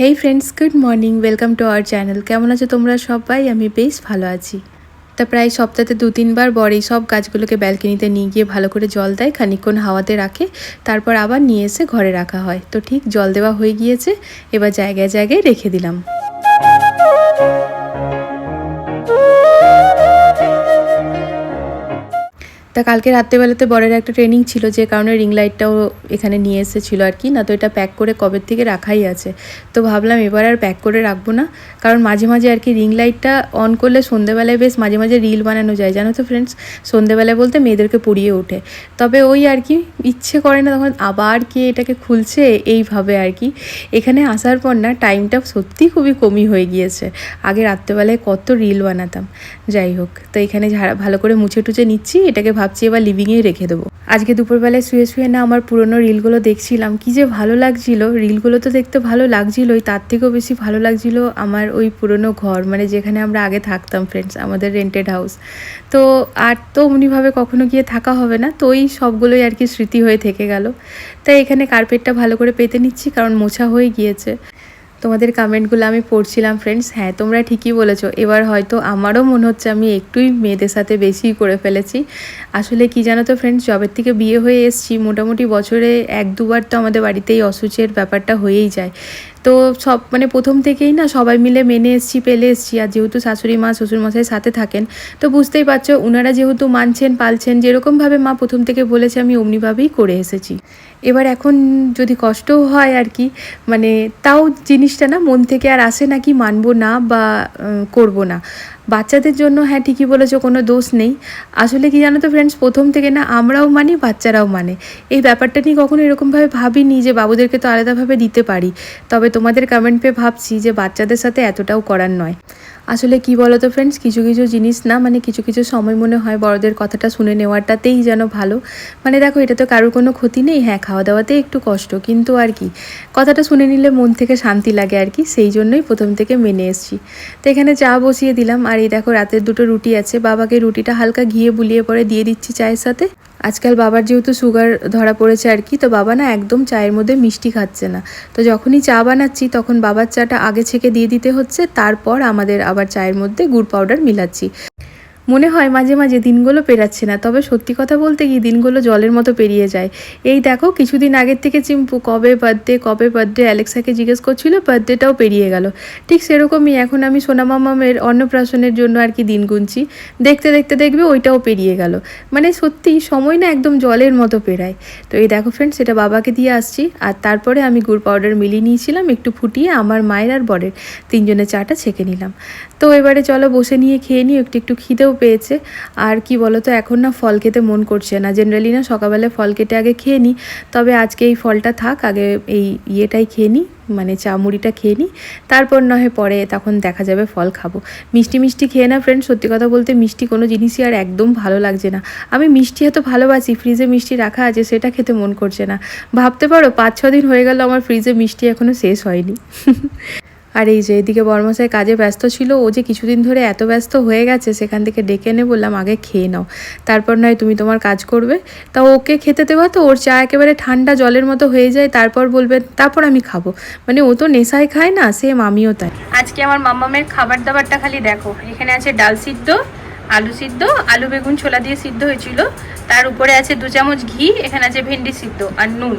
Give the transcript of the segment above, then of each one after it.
Hey friends good morning welcome to our channel কেমন আছো তোমরা সবাই? আমি বেশ ভালো আছি। তা প্রায় সপ্তাহে দু তিনবার বর সব গাছগুলোকে ব্যালকনিতে নিয়ে গিয়ে ভালো করে জল দেয় খানিক্ষণ হাওয়াতে রাখে, তারপর আবার নিয়ে এসে ঘরে রাখা হয়। তো ঠিক জল দেওয়া হয়ে গিয়েছে, এবার জায়গায় জায়গায় রেখে দিলাম। তা কালকে রাত্রেবেলাতে বরের একটা ট্রেনিং ছিল যে কারণে রিং লাইটটাও এখানে নিয়ে এসেছিল আর কি, না তো এটা প্যাক করে কবের থেকে রাখাই আছে। তো ভাবলাম এবার আর প্যাক করে রাখব না, কারণ মাঝে মাঝে আর কি রিং লাইটটা অন করলে সন্ধেবেলায় বেশ মাঝে মাঝে রিল বানানো যায়, জানো তো ফ্রেন্ডস সন্ধেবেলায় বলতে মেয়েদেরকে পুড়িয়ে ওঠে। তবে ওই আর কি, ইচ্ছে করে না তখন আবার কে এটাকে খুলছে, এইভাবে আর কি। এখানে আসার পর না টাইমটা সত্যি খুবই কমই হয়ে গিয়েছে। আগে রাত্রেবেলায় কত রিল বানাতাম। যাই হোক, তো এখানে ভালো করে মুছে টুছে নিচ্ছি, এটাকে ভাবছি এবার লিভিংয়েই রেখে দেবো। আজকে দুপুরবেলায় শুয়ে শুয়ে না আমার পুরনো রিলগুলো দেখছিলাম। কি যে ভালো লাগছিল। রিলগুলো তো দেখতে ভালো লাগছিলই, তার থেকেও বেশি ভালো লাগছিল আমার ওই পুরনো ঘর মানে যেখানে আমরা আগে থাকতাম ফ্রেন্ডস আমাদের রেন্টেড হাউস তো আর তো অমনিভাবে কখনো গিয়ে থাকা হবে না, তো ওই সবগুলোই আর কি স্মৃতি হয়ে থেকে গেল। তাই এখানে কার্পেটটা ভালো করে পেতে নিচ্ছি, কারণ মোছা হয়ে গিয়েছে। তোমাদের কমেন্টগুলো আমি পড়ছিলাম ফ্রেন্ডস হ্যাঁ তোমরা ঠিকই বলেছ। এবার হয়তো আমারও মনে হচ্ছে আমি একটুই মেয়েদের সাথে বেশি করে ফেলেছি। আসলে কি জানো তো ফ্রেন্ডস জবের থেকে বিয়ে হয়ে এসছি। মোটামুটি বছরে এক, দুবার তো আমাদের বাড়িতেই অসুচের ব্যাপারটা হয়েই যায়। তো সব মানে প্রথম থেকেই না সবাই মিলে মেনে এসছি, পেলে এসছি। আর যেহেতু শাশুড়ি মা, শ্বশুরমশাই সাথে থাকেন, তো বুঝতেই পারছ ওনারা যেহেতু মানছেন, পালছেন, যেরকমভাবে মা প্রথম থেকে বলেছে, আমি অমনিভাবেই করে এসেছি। এবার এখন যদি কষ্টও হয় আর কি মানে তাও জিনিসটা না মন থেকে আর আসে নাকি মানবো না বা করব না। বাচ্চাদের জন্য হ্যাঁ ঠিকই বলেছ, কোনো দোষ নেই। আসলে কি জানো তো ফ্রেন্ডস প্রথম থেকে না আমরাও মানি, বাচ্চারাও মানে। এই ব্যাপারটা নিয়ে কখনো এরকমভাবে ভাবিনি যে বাবুদেরকে তো আলাদাভাবে দিতে পারি। তবে তোমাদের কমেন্ট পেয়ে ভাবছি যে বাচ্চাদের সাথে এতটাও করার নয়। আসলে কি বলো তো ফ্রেন্ডস কিছু কিছু জিনিস না মানে কিছু কিছু সময় মনে হয় বড়দের কথাটা শুনে নেওয়াটাতেই যেন ভালো। মানে দেখো, এটা তো কারোর কোনো ক্ষতি নেই হ্যাঁ খাওয়া দাওয়াতে একটু কষ্ট, কিন্তু আর কি। কথাটা শুনে নিলে মন থেকে শান্তি লাগে আর কি, সেই জন্যই প্রথম থেকে মেনে এসছি। তো এখানে চা বসিয়ে দিলাম, আর এই দেখো, রাতের দুটো রুটি আছে, বাবাকে রুটিটা হালকা ঘিয়ে বুলিয়ে পরে দিয়ে দিচ্ছি চায়ের সাথে। আজকাল বাবার যেহেতু সুগার ধরা পড়েছে আর কি, তো বাবা না একদম চায়ের মধ্যে মিষ্টি খাচ্ছে না। তো যখনই চা বানাচ্ছি, তখন বাবার চাটা আগে ছেঁকে দিয়ে দিতে হচ্ছে, তারপর আমাদের আবার চায়ের মধ্যে গুড় পাউডার মিলাচ্ছি। মনে হয় মাঝে মাঝে দিনগুলো পেরাচ্ছে না, তবে সত্যি কথা বলতে গিয়ে দিনগুলো জলের মতো পেরিয়ে যায়। এই দেখো, কিছুদিন আগের থেকে চিম্পু কবে বার্থডে কবে বার্থডে অ্যালেক্সাকে জিজ্ঞেস করছিল বার্থডেটাও পেরিয়ে গেল। ঠিক সেরকমই এখন আমি সোনামামামের অন্নপ্রাশনের জন্য আর কি দিন গুনছি। দেখতে দেখতে দেখবে ওইটাও পেরিয়ে গেল। মানে সত্যি সময় না একদম জলের মতো পেরায়। তো এই দেখো ফ্রেন্ড সেটা বাবাকে দিয়ে আসছি। আর তারপরে আমি গুড় পাউডার মিলিয়ে নিয়েছিলাম, একটু ফুটিয়ে আমার মায়ের আর বরের তিনজনের চাটা ছেঁকে নিলাম। তো এবারে চলো বসে নিয়ে খেয়ে নিই একটু একটু খিদেও পেয়েছে। আর কি বলো তো এখন না ফল খেতে মন করছে না। জেনারেলি না সকালবেলা ফল কেটে আগে খেয়ে নিই। তবে আজকে এই ফলটা থাক, আগে এই ইয়েটাই খেয়ে নিই মানে চা মুড়িটা খেয়ে নিই। তারপর নয় পরে তখন দেখা যাবে ফল খাব। মিষ্টি মিষ্টি খেয়ে না ফ্রেন্ড সত্যি কথা বলতে মিষ্টি কোনো জিনিসই আর একদম ভালো লাগছে না। আমি মিষ্টি এত ভালোবাসি ফ্রিজে মিষ্টি রাখা আছে, সেটা খেতে মন করছে না। ভাবতে পারো পাঁচ ছ দিন হয়ে গেল, আমার ফ্রিজে মিষ্টি এখনও শেষ হয়নি। আর এই যে এদিকে বর্মশাই কাজে ব্যস্ত ছিল, ও যে কিছুদিন ধরে এত ব্যস্ত হয়ে গেছে, সেখান থেকে ডেকে এনে বললাম, আগে খেয়ে নাও। তারপর নয়, তুমি তোমার কাজ করবে। তা ওকে খেতে দেওয়া তো, ওর চা একেবারে ঠান্ডা জলের মতো হয়ে যায়, তারপর বলবে, তারপর আমি খাব। মানে ও তো নেশায় খায় না সেম আমিও তাই। আজকে আমার মাম্মামের খাবার দাবারটা খালি দেখো, এখানে আছে ডাল সিদ্ধ, আলু সিদ্ধ, আলু, বেগুন, ছোলা দিয়ে সিদ্ধ হয়েছিল। তার উপরে আছে দু চামচ ঘি, এখানে আছে ভেন্ডি সিদ্ধ আর নুন।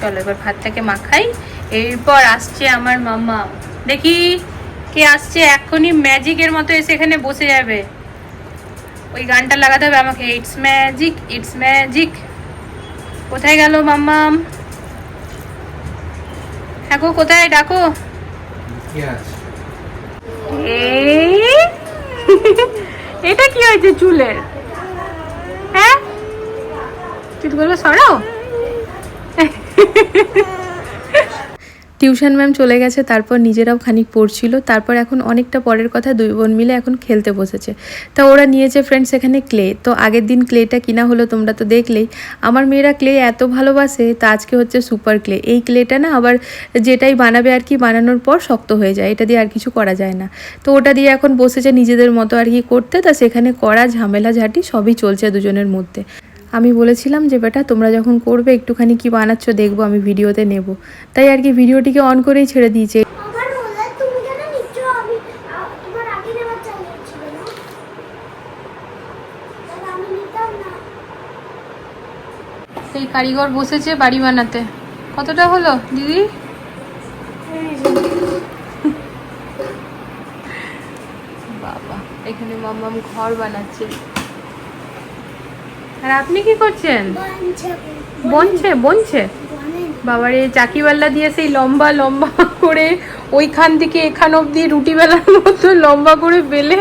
চলো, এবার ভাতটাকে মাখাই। এরপর আসছে আমার মাম্মা দেখি কে আসছে এখনই ম্যাজিকের মতো এসে এখানে বসে যাবে। ওই গানটা লাগাতে হবে আমাকে। ইটস ম্যাজিক ইটস ম্যাজিক কোথায় গেল মাম্মাম হ্যাঁ কোথায়? ডাকো। এটা কি হয়েছে চুলের? হ্যাঁ? চুলগুলো সরাও টিউশন ম্যাম চলে গেছে, তারপর নিজেরাও খানিক পড়ছিল, তারপর এখন অনেকটা পরের কথা দুই বোন মিলে এখন খেলতে বসেছে। তা ওরা নিয়েছে ফ্রেন্ডস এখানে ক্লে তো আগের দিন ক্লেটা কিনা হলো তোমরা তো দেখলেই। আমার মেয়েরা ক্লে এত ভালোবাসে, তা আজকে হচ্ছে সুপার ক্লে এই ক্লেটা না আবার যেটাই বানাবে আর কি বানানোর পর শক্ত হয়ে যায়, এটা দিয়ে আর কিছু করা যায় না। তো ওটা দিয়ে এখন বসেছে নিজেদের মতো আর কি করতে, তা সেখানে করা ঝামেলা, ঝাঁটি সবই চলছে দুজনের মধ্যে। আমি বলেছিলাম যে বেটা তোমরা যখন করবে একটুখানি কি বানাচ্ছ দেখব আমি ভিডিওতে নেব। তাই আর কি ভিডিওটিকে অন করেই ছেড়ে দিয়েছে। আমার বলে তুমি কেন নিচ্ছ? আমি আ- তোমার আগে নেওয়ার চালিয়ে ছিল না? তাহলে আমি নিতাম না। সেই কারিগর বসেছে বাড়ি বানাতে। কতটা হলো দিদি? বাবা এখানে মাম্মাম ঘর বানাচ্ছে। আর আপনি কি করছেন? বানছে, বনছে। বাবারে, চাকিওয়াল্লা দিয়ে সেই লম্বা লম্বা করে ওইখান থেকে এখান অবধি রুটি বেলার মতো লম্বা করে বেলে।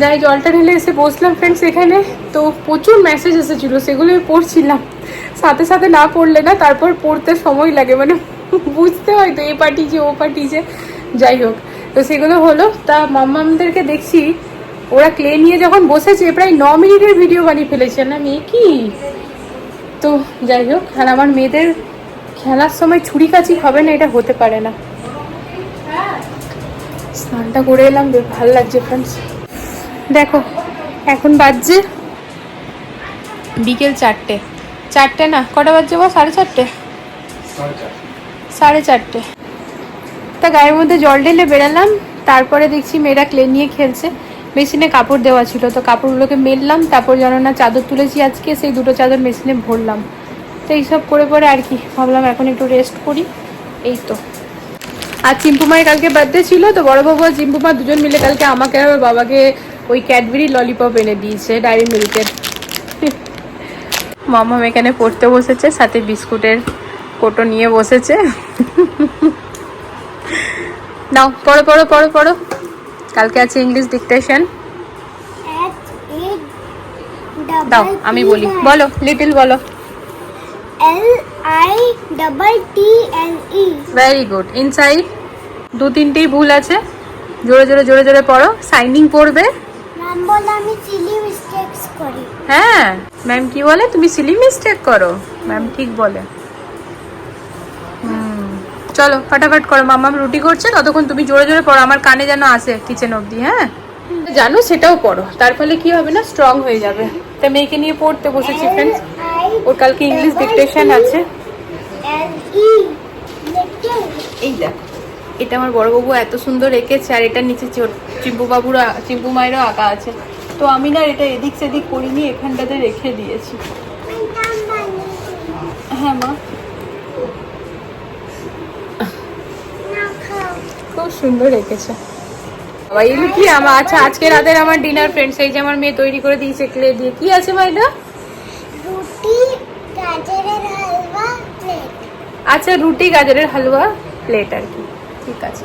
যাই, জলটা ঢেলে এসে বসলাম ফ্রেন্ডস এখানে। তো প্রচুর মেসেজ এসেছিল, সেগুলো আমি পড়ছিলাম। সাথে সাথে না পড়লে না তারপর পড়তে সময় লাগে মানে বুঝতে হয় তো এ পাঠিয়েছে ও পাঠিয়েছে যাই হোক, তো সেগুলো হলো। তা মাম্মামদেরকে দেখছি ওরা ক্লে নিয়ে যখন বসেছে, প্রায় ন মিনিটের ভিডিও বানিয়ে ফেলেছে। না, মেয়ে কি? তো যাই হোক, আর আমার মেয়েদের খেলার সময় ছুরি কাচি হবে না, এটা হতে পারে না। স্নানটা করে এলাম ভালো লাগছে ফ্রেন্ডস দেখো, এখন বাজছে বিকেল চারটে। চারটে না, কটা বাজছে বা সাড়ে চারটে? সাড়ে চারটে। তা গায়ের মধ্যে জল ঢেলে বেরালাম তারপরে দেখছি মেয়েরা ক্লে নিয়ে খেলছে। মেশিনে কাপড় দেওয়া ছিল। তো কাপড়গুলোকে মেললাম, তারপর যেন না চাদর তুলেছি আজকে, সেই দুটো চাদর মেশিনে ভরলাম। তো এইসব করে পরে আর কি, ভাবলাম এখন একটু রেস্ট করি। এই তো। আর চিম্পুমায়ের কালকে বার্থডে ছিল, তো বড় বাবু আর চিম্পুমা, দুজন মিলে কালকে আমাকে আর বাবাকে ওই ক্যাডবেরি ললিপপ এনে দিয়েছে ডায়েরি মিল্কের মামাম এখানে পড়তে বসেছে, সাথে বিস্কুটের কোটো নিয়ে বসেছে। নাও, পড়ো পড়ো পড়ো পড়ো। কালকে আছে ইংলিশ ডিকটেশন দাও আমি বলি। বলো লিটল বলো। L I double T L E very good inside দু তিনটেই ভুল আছে। জোরে জোরে জোরে জোরে পড়ো। সাইনিং পড়বে। নাম বলে আমি মিস্টেকস করি। হ্যাঁ। ম্যাম কি বলে? তুমি সিলি মিস্টেক করো। ম্যাম ঠিক বলে। চলো, ফটাফট করো। মাম্মাম রুটি করছে, ততক্ষণ তুমি জোরে জোরে পড়ো, আমার কানে যেন আসে কিচেন অবধি হ্যাঁ? জানো, সেটাও পড়ো। তার ফলে কি হবে না স্ট্রং হয়ে যাবে। তা মেয়েকে নিয়ে পড়তে বসেছি ফ্রেন্ডস ওর কালকে ইংলিশ ডিকটেশন আছে। এই দেখো, এটা আমার বড় বাবু এত সুন্দর এঁকেছে, আর এটার নিচে চিম্পু বাবুর, চিম্পু মায়েরও আঁকা আছে। তো আমি না এটা এদিক সেদিক করিনি, এখানটাতে রেখে দিয়েছি। হ্যাঁ মা না খাও খুব সুন্দর রেখেছে বাবা এগুলো কি আমার। আচ্ছা আজকে রাতের আমার ডিনার ফ্রেন্ডস এই যে আমার মেয়ে তৈরি করে দিয়েছে ক্লে দিয়ে। কি আছে মা এটা রুটি গাজরের হালুয়া প্লেট আচ্ছা রুটি গাজরের হালুয়া প্লেট আর কি। ঠিক আছে।